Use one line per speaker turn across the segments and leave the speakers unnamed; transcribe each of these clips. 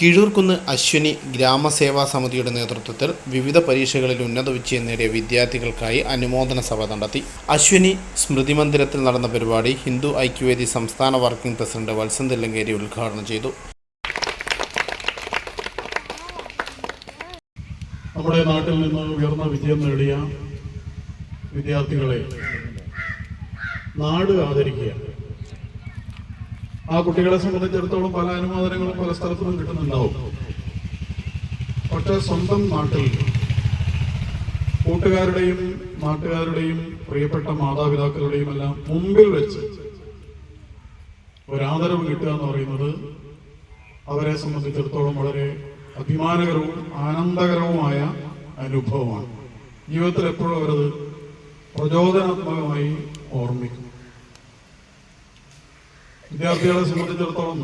കിഴൂർക്കുന്ന് അശ്വിനി ഗ്രാമസേവാ സമിതിയുടെ നേതൃത്വത്തിൽ വിവിധ പരീക്ഷകളിൽ ഉന്നത വിജയം നേടിയ വിദ്യാർത്ഥികൾക്കായി അനുമോദന സഭ നടത്തി. അശ്വിനി സ്മൃതി മന്ദിരത്തിൽ നടന്ന പരിപാടി ഹിന്ദു ഐക്യവേദി സംസ്ഥാന വർക്കിംഗ് പ്രസിഡന്റ് വത്സൻ ഉദ്ഘാടനം ചെയ്തു.
നമ്മുടെ നാട്ടിൽ നിന്ന് ഉയർന്ന വിജയം നേടിയ വിദ്യാർത്ഥികളെ നാട് ആദരിക്കുക. ആ കുട്ടികളെ സംബന്ധിച്ചിടത്തോളം പല അനുമോദനങ്ങളും പല സ്ഥലത്തും കിട്ടുന്നുണ്ടാവും. പക്ഷെ സ്വന്തം നാട്ടിൽ കൂട്ടുകാരുടെയും നാട്ടുകാരുടെയും പ്രിയപ്പെട്ട മാതാപിതാക്കളുടെയും എല്ലാം മുമ്പിൽ വെച്ച് ഒരാദരവ് കിട്ടുക എന്ന് പറയുന്നത് അവരെ സംബന്ധിച്ചിടത്തോളം വളരെ അഭിമാനകരവും ആനന്ദകരവുമായ അനുഭവമാണ്. ജീവിതത്തിൽ എപ്പോഴും അവരത് പ്രചോദനാത്മകമായി ഓർമ്മിക്കും. വിദ്യാർത്ഥികളെ സംബന്ധിച്ചിടത്തോളം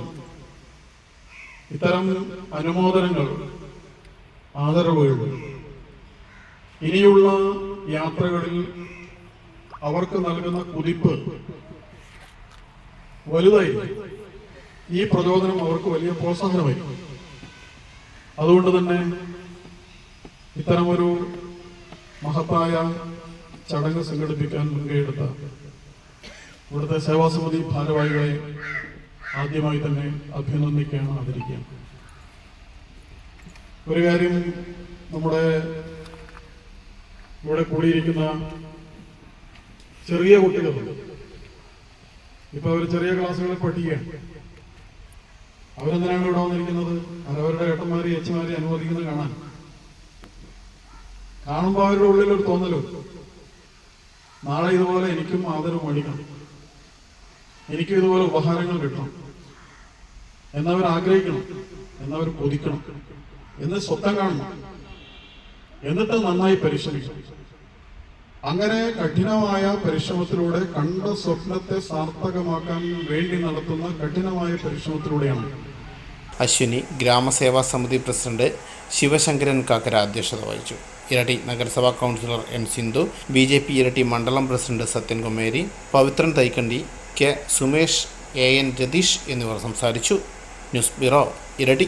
ഇത്തരം അനുമോദനങ്ങൾ ആദരവുകൾ ഇനിയുള്ള യാത്രകളിൽ അവർക്ക് നൽകുന്ന കുതിപ്പ് വലുതായി. ഈ പ്രചോദനം അവർക്ക് വലിയ പ്രോത്സാഹനമായി. അതുകൊണ്ട് തന്നെ ഇത്തരമൊരു മഹത്തായ ചടങ്ങ് സംഘടിപ്പിക്കാൻ മുൻകൈയെടുത്ത ഇവിടുത്തെ സേവാസമിതി ഭാരവാഹികളെ ആദ്യമായി തന്നെ അഭിനന്ദിക്കുകയാണ് ആദരിക്കുക ഒരു കാര്യം നമ്മുടെ ഇവിടെ കൂടിയിരിക്കുന്ന ചെറിയ കുട്ടികളുണ്ട് ഇപ്പൊ അവർ ചെറിയ ക്ലാസ്സുകളിൽ പഠിക്കുകയാണ്. അവരെന്തിനാണ് ഇവിടെ വന്നിരിക്കുന്നത്? അവരവരുടെ ഏട്ടന്മാരെ അച്ഛന്മാരെ അനുവദിക്കുന്നത് കാണാൻ. കാണുമ്പോൾ അവരുടെ ഉള്ളിൽ ഒരു തോന്നലും നാളെ ഇതുപോലെ എനിക്കും ആദരവ് മേടിക്കണം എനിക്കും ഇതുപോലെ ഉപഹാരങ്ങൾ കിട്ടണം. എന്നവർ ആഗ്രഹിക്കണം. എന്നവർ കൊതിക്കണം. എന്ന് സ്വപ്നം കാണണം. എന്നിട്ട് നന്നായി പരിശ്രമിക്കണം. അങ്ങനെ കഠിനമായ പരിശ്രമത്തിലൂടെ കണ്ട സ്വപ്നത്തെ സാർത്ഥകമാക്കാൻ വേണ്ടി നടത്തുന്ന കഠിനമായ പരിശ്രമത്തിലൂടെയാണ്.
അശ്വിനി ഗ്രാമസേവാ സമിതി പ്രസിഡന്റ് ശിവശങ്കരൻ കാക്കര അധ്യക്ഷത വഹിച്ചു. ഇരട്ടി നഗരസഭാ councillor M Sindhu B J P Iritty മണ്ഡലം president Sathyan Kumeri Pavithran Thaikandi K Sumesh A N Ratheesh എന്നിവർ സംസാരിച്ചു. ന്യൂസ് ബ്യൂറോ ഇരട്ടി